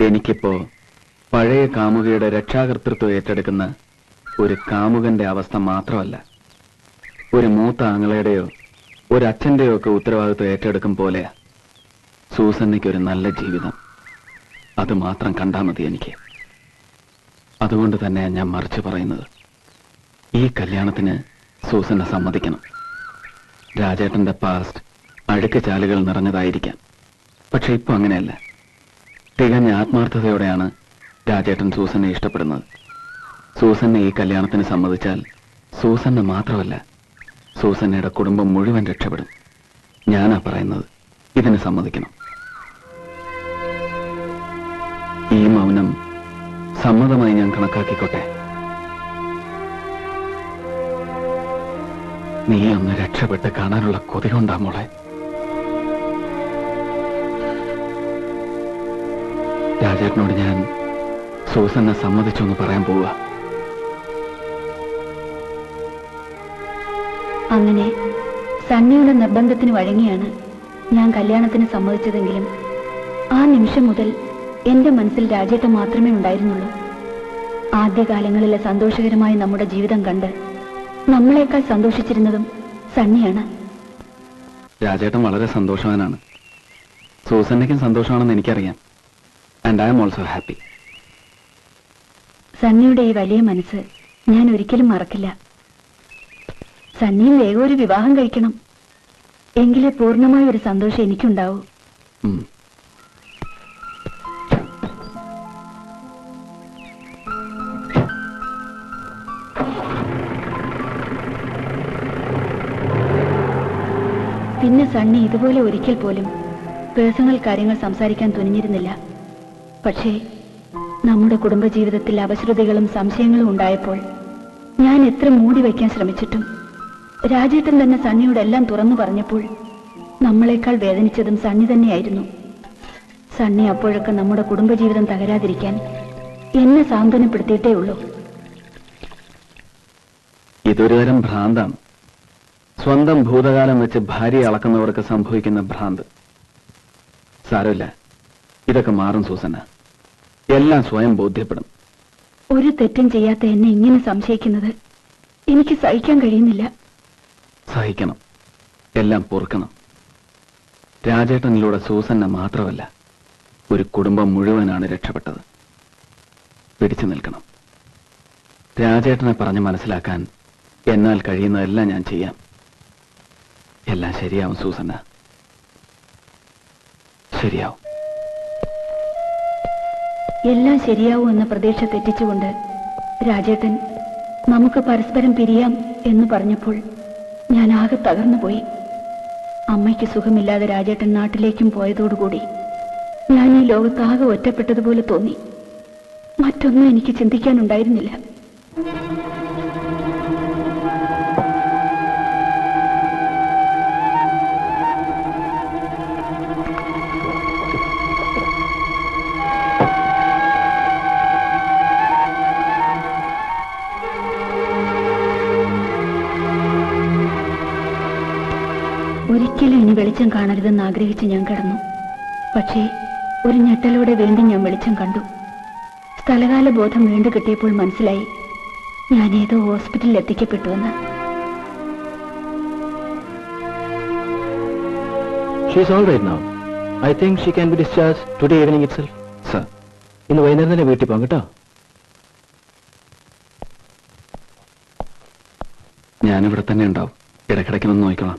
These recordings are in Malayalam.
എനിക്കിപ്പോ പഴയ കാമുകയുടെ രക്ഷാകർത്തൃത്വം ഏറ്റെടുക്കുന്ന ഒരു കാമുകന്റെ അവസ്ഥ മാത്രമല്ല. ഒരു മൂത്ത ആങ്ങളയുടെയോ ഒരു അച്ഛന്റെയോ ഒക്കെ ഉത്തരവാദിത്വം ഏറ്റെടുക്കും പോലെയാ സൂസന്നയ്ക്ക് ഒരു നല്ല ജീവിതം. അത് മാത്രം കണ്ടാ മതി എനിക്ക്. അതുകൊണ്ട് തന്നെയാ ഞാൻ മറിച്ച് പറയുന്നത് ഈ കല്യാണത്തിന് സൂസനെ സമ്മതിക്കണം. രാജേട്ടന്റെ പാസ്റ്റ് അഴുക്ക് ചാലുകൾ നിറഞ്ഞതായിരിക്കാം. പക്ഷെ ഇപ്പൊ അങ്ങനെയല്ല. തികഞ്ഞ ആത്മാർത്ഥതയോടെയാണ് രാജേട്ടൻ സൂസനെ ഇഷ്ടപ്പെടുന്നത്. സൂസന്നെ ഈ കല്യാണത്തിന് സമ്മതിച്ചാൽ സൂസന്നെ മാത്രമല്ല സൂസന്നയുടെ കുടുംബം മുഴുവൻ രക്ഷപ്പെടും. ഞാനാ പറയുന്നത് ഇതിന് സമ്മതിക്കണം. ഈ മൗനം സമ്മതമായി ഞാൻ കണക്കാക്കിക്കോട്ടെ. നീ അന്ന് രക്ഷപ്പെട്ട് കാണാനുള്ള കൊതി മോളെ. രാജേട്ടനോട് ഞാൻ സൂസന്നെ സമ്മതിച്ചു എന്ന് പറയാൻ പോവുക. അങ്ങനെ സണ്ണിയുടെ നിർബന്ധത്തിന് വഴങ്ങിയാണ് ഞാൻ കല്യാണത്തിന് സമ്മതിച്ചതെങ്കിലും ആ നിമിഷം മുതൽ എന്റെ മനസ്സിൽ രാജേട്ടൻ മാത്രമേ ഉണ്ടായിരുന്നുള്ളൂ. ആദ്യകാലങ്ങളിലെ സന്തോഷകരമായി നമ്മുടെ ജീവിതം കണ്ട് നമ്മളെക്കാൾ സന്തോഷിച്ചിരുന്നതും സണ്ണിയാണ്. രാജേട്ടൻ വളരെ സന്തോഷവാനാണ്. സൂസന്നയ്ക്കും സന്തോഷമാണെന്ന് എനിക്കറിയാം. And I'm also happy സണ്ണിയുടെ ഈ വലിയ മനസ്സ് ഞാൻ ഒരിക്കലും മറക്കില്ല. സണ്ണിയും വേഗം ഒരു വിവാഹം കഴിക്കണം. എങ്കിലേ പൂർണമായ ഒരു സന്തോഷം എനിക്കുണ്ടാവൂ. പിന്നെ സണ്ണി ഇതുപോലെ ഒരിക്കൽ പോലും പേഴ്സണൽ കാര്യങ്ങൾ സംസാരിക്കാൻ തുനിഞ്ഞിരുന്നില്ല. പക്ഷേ നമ്മുടെ കുടുംബജീവിതത്തിൽ അപശ്രുതികളും സംശയങ്ങളും ഉണ്ടായപ്പോൾ ഞാൻ എത്ര മൂടി വയ്ക്കാൻ ശ്രമിച്ചിട്ടും രാജേട്ടൻ തന്നെ സണ്ണിയുടെ എല്ലാം തുറന്നു പറഞ്ഞപ്പോൾ നമ്മളെക്കാൾ വേദനിച്ചതും സണ്ണി തന്നെയായിരുന്നു. സണ്ണി അപ്പോഴൊക്കെ നമ്മുടെ കുടുംബജീവിതം തകരാതിരിക്കാൻ എന്നെ സാന്ത്വനപ്പെടുത്തിയിട്ടേ ഉള്ളൂ. ഇതൊരു തരം ഭ്രാന്താണ്. സ്വന്തം ഭൂതകാലം വെച്ച് ഭാര്യ അളക്കുന്നവർക്ക് സംഭവിക്കുന്ന ഭ്രാന്ത്. സാരമില്ല. ഇതൊക്കെ മാറും സൂസന എല്ലാം സ്വയം ബോധ്യപ്പെടും. ഒരു തെറ്റും ചെയ്യാത്ത എന്നെ ഇങ്ങനെ സംശയിക്കുന്നത് എനിക്ക് സഹിക്കാൻ കഴിയുന്നില്ല. സഹിക്കണം. എല്ലാം പൊറുക്കണം. രാജേട്ടനിലൂടെ സൂസന്ന മാത്രമല്ല ഒരു കുടുംബം മുഴുവനാണ് രക്ഷപ്പെട്ടത്. പിടിച്ചു നിൽക്കണം. രാജേട്ടനെ പറഞ്ഞ് മനസ്സിലാക്കാൻ എന്നാൽ കഴിയുന്നതെല്ലാം ഞാൻ ചെയ്യാം. എല്ലാം ശരിയാവും സൂസന്ന ശരിയാവും. എല്ലാം ശരിയാവും എന്ന പ്രതീക്ഷ തെറ്റിച്ചുകൊണ്ട് രാജേട്ടൻ നമുക്ക് പരസ്പരം പിരിയാം എന്ന് പറഞ്ഞപ്പോൾ ഞാൻ ആകെ തകർന്നുപോയി അമ്മയ്ക്ക് സുഖമില്ലാതെ രാജേട്ടൻ നാട്ടിലേക്കും പോയതോടുകൂടി ഞാൻ ഈ ലോകത്താകെ ഒറ്റപ്പെട്ടതുപോലെ തോന്നി. മറ്റൊന്നും എനിക്ക് ചിന്തിക്കാനുണ്ടായിരുന്നില്ല. ഒരിക്കലും ഇനി വെളിച്ചം കാണരുതെന്ന് ആഗ്രഹിച്ച് ഞാൻ കിടന്നു. പക്ഷേ ഒരു ഞെട്ടലോടെ വീണ്ടും ഞാൻ വെളിച്ചം കണ്ടു. സ്ഥലകാല ബോധം വീണ്ടും കിട്ടിയപ്പോൾ മനസ്സിലായി ഞാൻ ഏതോ ഹോസ്പിറ്റലിൽ എത്തിക്കപ്പെട്ടുവെന്ന് I think she can be discharge today evening itself sir ഇന്ന് വൈകുന്നേരം തന്നെ വീട്ടിൽ പോകാം കേട്ടോ. ഞാനിവിടെ തന്നെ ഉണ്ടാവും. ഇടക്കിടയ്ക്ക് ഒന്ന് നോക്കിക്കോളാം.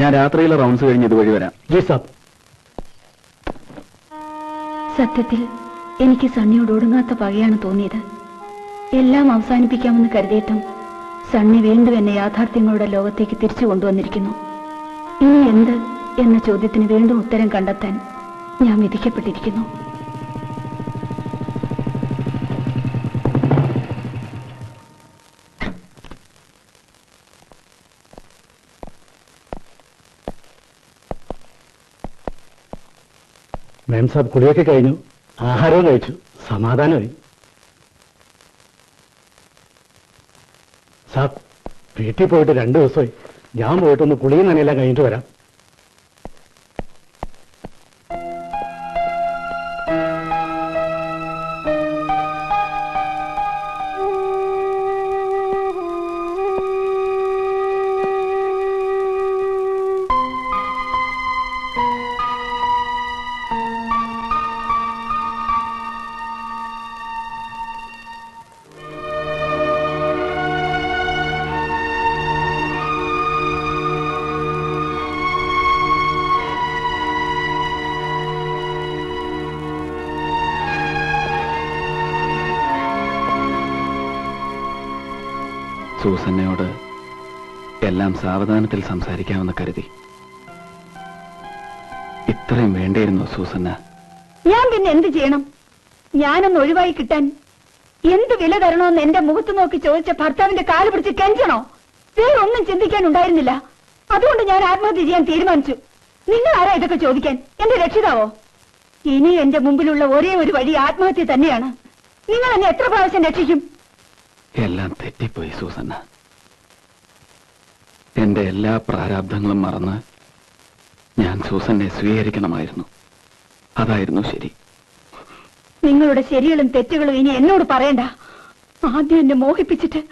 ഞാൻ രാത്രിയിലെ റൗണ്ട്സ് കഴിഞ്ഞ് ഇതുവഴി വരാം. ജി സാബ്. സത്യത്തിൽ എനിക്ക് സണ്ണിയോട് ഒടുങ്ങാത്ത പകയാണ് തോന്നിയത്. എല്ലാം അവസാനിപ്പിക്കാമെന്ന് കരുതിയിട്ടും സണ്ണി വീണ്ടും എന്നെ യാഥാർത്ഥ്യങ്ങളുടെ ലോകത്തേക്ക് തിരിച്ചു കൊണ്ടുവന്നിരിക്കുന്നു. ഇനി എന്ത് എന്ന ചോദ്യത്തിന് വീണ്ടും ഉത്തരം കണ്ടെത്താൻ ഞാൻ വിധിക്കപ്പെട്ടിരിക്കുന്നു. മേം സാബ് കുളിയൊക്കെ കഴിഞ്ഞു. ആഹാരവും കഴിച്ചു. സമാധാനമായി. സാബ് വീട്ടിൽ പോയിട്ട് രണ്ടു ദിവസമായി. ഞാൻ പോയിട്ടൊന്ന് കുളിയും നനയെല്ലാം കഴിഞ്ഞിട്ട് വരാം. സൂസന്നയോട് എല്ലാം സാവധാനത്തിൽ സംസാരിക്കാമെന്ന് കരുതി. ഇത്രയും വേണ്ടിയിരുന്നു സൂസന്ന. ഞാൻ പിന്നെ എന്ത് ചെയ്യണം? ഞാനൊന്ന് ഒഴിവായി കിട്ടാൻ എന്ത് വില തരണമെന്ന് എന്റെ മുഖത്ത് നോക്കി ചോദിച്ച ഭർത്താവിന്റെ കാൽ പിടിച്ച് കെഞ്ചണോ? വേറെ ഒന്നും ചിന്തിക്കാൻ ഉണ്ടായിരുന്നില്ല. അതുകൊണ്ട് ഞാൻ ആത്മഹത്യ ചെയ്യാൻ തീരുമാനിച്ചു. നിങ്ങൾ ആരാ ഇതൊക്കെ ചോദിക്കാൻ? എന്റെ രക്ഷിതാവോ? ഇനി എന്റെ മുമ്പിലുള്ള ഒരേ ഒരു വഴി ആത്മഹത്യ തന്നെയാണ്. നിങ്ങൾ എന്നെ എത്ര പ്രാവശ്യം രക്ഷിക്കും? എല്ലാം തെറ്റിപ്പോയി സൂസന്ന. എന്റെ എല്ലാ പ്രാരാബ്ദങ്ങളും മറന്ന് ഞാൻ സൂസന്നെ സ്വീകരിക്കണമായിരുന്നു. അതായിരുന്നു ശരി. നിങ്ങളുടെ ശരികളും തെറ്റുകളും ഇനി എന്നോട് പറയണ്ട. ആദ്യം എന്നെ മോഹിപ്പിച്ചിട്ട്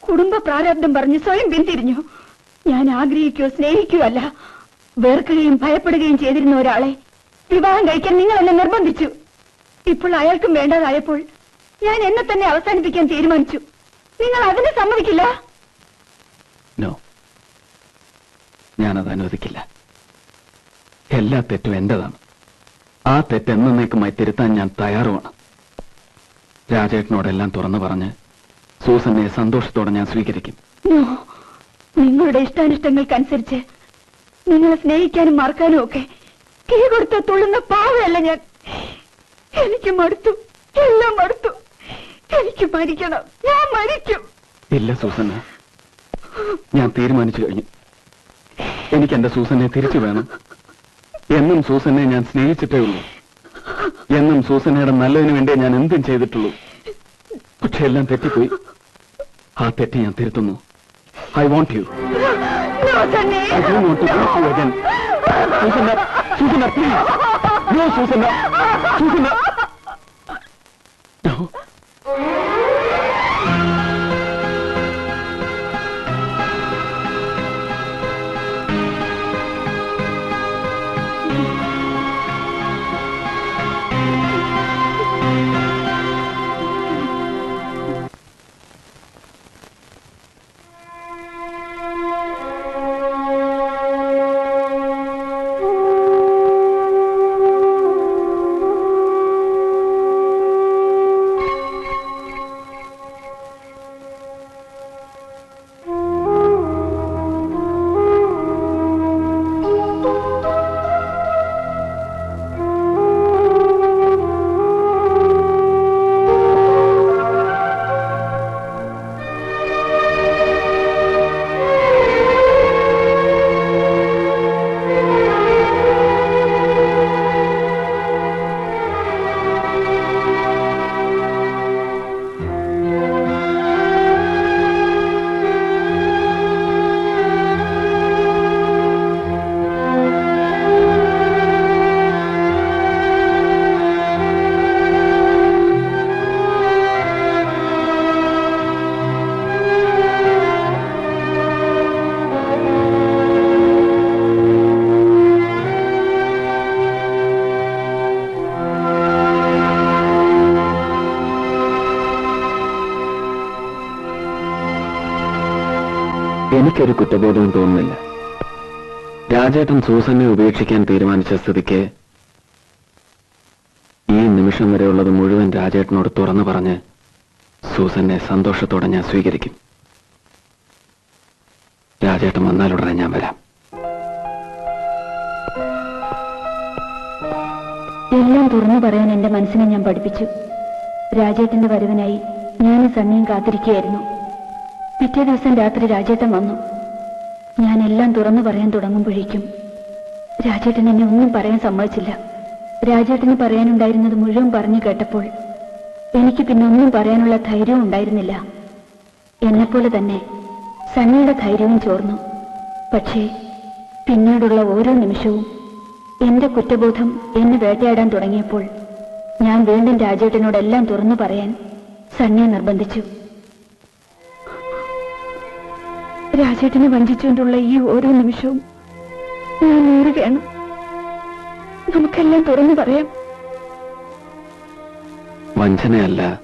കുടുംബ പ്രാരാബ്ദം പറഞ്ഞ് സ്വയം പിന്തിരിഞ്ഞു. ഞാൻ ആഗ്രഹിക്കുകയോ സ്നേഹിക്കുകയോ അല്ല. വേർക്കുകയും ഭയപ്പെടുകയും ചെയ്തിരുന്ന ഒരാളെ വിവാഹം കഴിക്കാൻ നിങ്ങൾ എന്നെ നിർബന്ധിച്ചു. ഇപ്പോൾ അയാൾക്കും വേണ്ടതായപ്പോൾ ഞാൻ എന്നെ തന്നെ അവസാനിപ്പിക്കാൻ തീരുമാനിച്ചു. നിങ്ങൾ അതിന് സമ്മതിക്കില്ല? നോ ഞാനത് അനുവദിക്കില്ല. എല്ലാ തെറ്റും എന്റേതാണ്. ആ തെറ്റ് എന്നേക്കുമായി തിരുത്താൻ ഞാൻ തയ്യാറുമാണ്. രാജേട്ടനോടെല്ലാം തുറന്നു പറഞ്ഞ് സൂസന്നെ സന്തോഷത്തോടെ ഞാൻ സ്വീകരിക്കും. നിങ്ങളുടെ ഇഷ്ടാനിഷ്ടങ്ങൾക്കനുസരിച്ച് നിങ്ങളെ സ്നേഹിക്കാനും മറക്കാനും ഒക്കെ കീ കൊടുത്ത തുള്ളുന്ന പാവയല്ല ഞാൻ. എനിക്ക് മടുത്തു. എല്ലാം മടുത്തു. എനിക്ക് മരിക്കണം. ഞാൻ മരിക്കും. ഇല്ല സൂസന്ന. ഞാൻ തീരുമാനിച്ചു കഴിഞ്ഞു. എനിക്ക് എന്റെ സൂസനെ തിരിച്ചു വേണം. എന്നും സൂസനെ ഞാൻ സ്നേഹിച്ചിട്ടേ ഉള്ളൂ. എന്നും സൂസനയുടെ നല്ലതിന് വേണ്ടി ഞാൻ എന്തും ചെയ്തിട്ടുള്ളൂ. പക്ഷെ എല്ലാം തെറ്റിപ്പോയി. ആ തെറ്റ് ഞാൻ തിരുത്തുന്നു. I want you Susanna. Susanna please Susanna want എനിക്കൊരു കുറ്റബോധവും തോന്നുന്നില്ല. രാജേട്ടൻ സൂസനെ ഉപേക്ഷിക്കാൻ തീരുമാനിച്ച സ്ഥിതിക്ക് ഈ നിമിഷം വരെയുള്ളത് മുഴുവൻ രാജേട്ടനോട് തുറന്നു പറഞ്ഞ് സൂസനെ സന്തോഷത്തോടെ ഞാൻ സ്വീകരിക്കും. രാജേട്ടൻ വന്നാലുടനെ ഞാൻ വരാം. എല്ലാം തുറന്നു പറയാൻ എന്റെ മനസ്സിനെ ഞാൻ പഠിപ്പിച്ചു. രാജേട്ടന്റെ വരവിനായി ഞാൻ സണ്ണിയും കാത്തിരിക്കുകയായിരുന്നു. പിറ്റേ ദിവസം രാത്രി രാജേട്ടൻ വന്നു. ഞാൻ എല്ലാം തുറന്നു പറയാൻ തുടങ്ങുമ്പോഴേക്കും രാജേട്ടൻ എന്നെ ഒന്നും പറയാൻ സമ്മതിച്ചില്ല. രാജേട്ടന് പറയാനുണ്ടായിരുന്നത് മുഴുവൻ പറഞ്ഞു കേട്ടപ്പോൾ എനിക്ക് പിന്നെ ഒന്നും പറയാനുള്ള ധൈര്യവും ഉണ്ടായിരുന്നില്ല. എന്നെപ്പോലെ തന്നെ സണ്ണിയുടെ ധൈര്യവും ചോർന്നു. പക്ഷേ പിന്നീടുള്ള ഓരോ നിമിഷവും എന്റെ കുറ്റബോധം എന്നെ വേട്ടയാടാൻ തുടങ്ങിയപ്പോൾ ഞാൻ വീണ്ടും രാജേട്ടനോടെല്ലാം തുറന്നു പറയാൻ സണ്ണിയെ നിർബന്ധിച്ചു. രാജേട്ടനെ വഞ്ചിച്ചുകൊണ്ടുള്ള ഈ ഓരോ നിമിഷവും ഞാൻ നേരുകയാണ്. നമുക്കെല്ലാം തുറന്നു പറയാം. വഞ്ചനയല്ല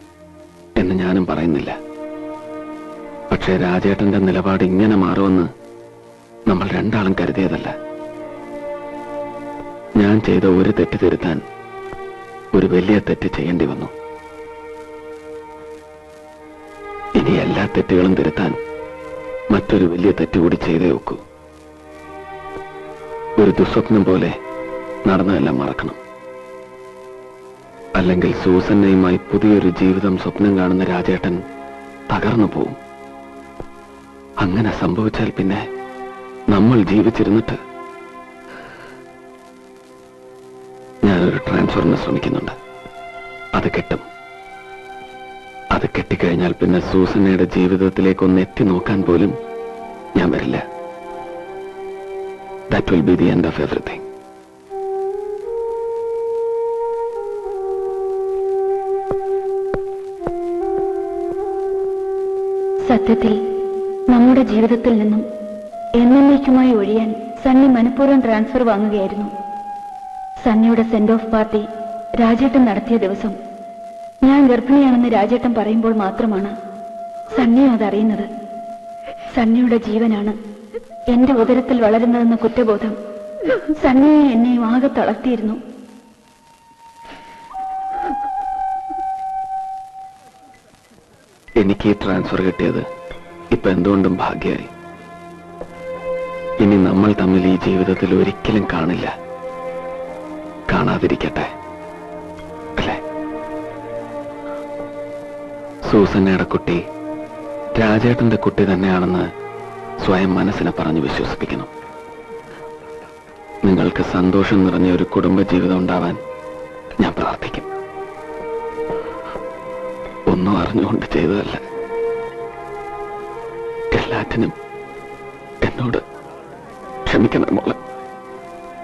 എന്ന് ഞാനും പറയുന്നില്ല. പക്ഷെ രാജേട്ടന്റെ നിലപാട് ഇങ്ങനെ മാറുമെന്ന് നമ്മൾ രണ്ടാളും കരുതിയതല്ല. ഞാൻ ചെയ്ത ഒരു തെറ്റ് തിരുത്താൻ ഒരു വലിയ തെറ്റ് ചെയ്യേണ്ടി വന്നു. ഇനി എല്ലാ തെറ്റുകളും തിരുത്താൻ മറ്റൊരു വലിയ തെറ്റുകൂടി ചെയ്തേ ഒക്കൂ. ഒരു ദുസ്വപ്നം പോലെ നടന്നതെല്ലാം മറക്കണം. അല്ലെങ്കിൽ സൂസന്നയുമായി പുതിയൊരു ജീവിതം സ്വപ്നം കാണുന്ന രാജേട്ടൻ തകർന്നു പോവും. അങ്ങനെ സംഭവിച്ചാൽ പിന്നെ നമ്മൾ ജീവിച്ചിരുന്നിട്ട് ഞാനൊരു ട്രാൻസ്ഫറിന് ശ്രമിക്കുന്നുണ്ട്. അത് കിട്ടും. അത് കെട്ടിക്കഴിഞ്ഞാൽ പിന്നെ സൂസനയുടെ ജീവിതത്തിലേക്ക് ഒന്ന് എത്തി നോക്കാൻ പോലും ഞാൻ വരില്ല. That will be the end of everything സത്യത്തിൽ നമ്മുടെ ജീവിതത്തിൽ നിന്നും എന്നേക്കുമായി ഒഴിയാൻ സണ്ണി മനഃപൂർവം ട്രാൻസ്ഫർ വാങ്ങുകയായിരുന്നു. സണ്ണിയുടെ സെൻഡ് ഓഫ് പാർട്ടി രാജേട്ടൻ നടത്തിയ ദിവസം ഞാൻ ഗർഭിണിയാണെന്ന് രാജേട്ടൻ പറയുമ്പോൾ മാത്രമാണ് സണ്ണിയും അതറിയുന്നത് സണ്ണിയുടെ ജീവനാണ് എന്റെ ഉദരത്തിൽ വളരുന്നതെന്ന കുറ്റബോധം സണ്ണിയെ എന്നെയും ആകെ തളർത്തിയിരുന്നു. എനിക്ക് ഈ ട്രാൻസ്ഫർ കിട്ടിയത് ഇപ്പൊ എന്തുകൊണ്ടും ഭാഗ്യമായി ഇനി നമ്മൾ തമ്മിൽ ഈ ജീവിതത്തിൽ ഒരിക്കലും കാണില്ല. കാണാതിരിക്കട്ടെ. സൂസന്നയുടെ കുട്ടി രാജേട്ടന്റെ കുട്ടി തന്നെയാണെന്ന് സ്വയം മനസ്സിനെ പറഞ്ഞു വിശ്വസിപ്പിക്കുന്നു. നിങ്ങൾക്ക് സന്തോഷം നിറഞ്ഞ ഒരു കുടുംബ ജീവിതം ഉണ്ടാവാൻ ഞാൻ പ്രാർത്ഥിക്കും. ഒന്നും അറിഞ്ഞുകൊണ്ട് ചെയ്തതല്ല. എല്ലാറ്റിനും എന്നോട് ക്ഷമിക്കണം മോളെ.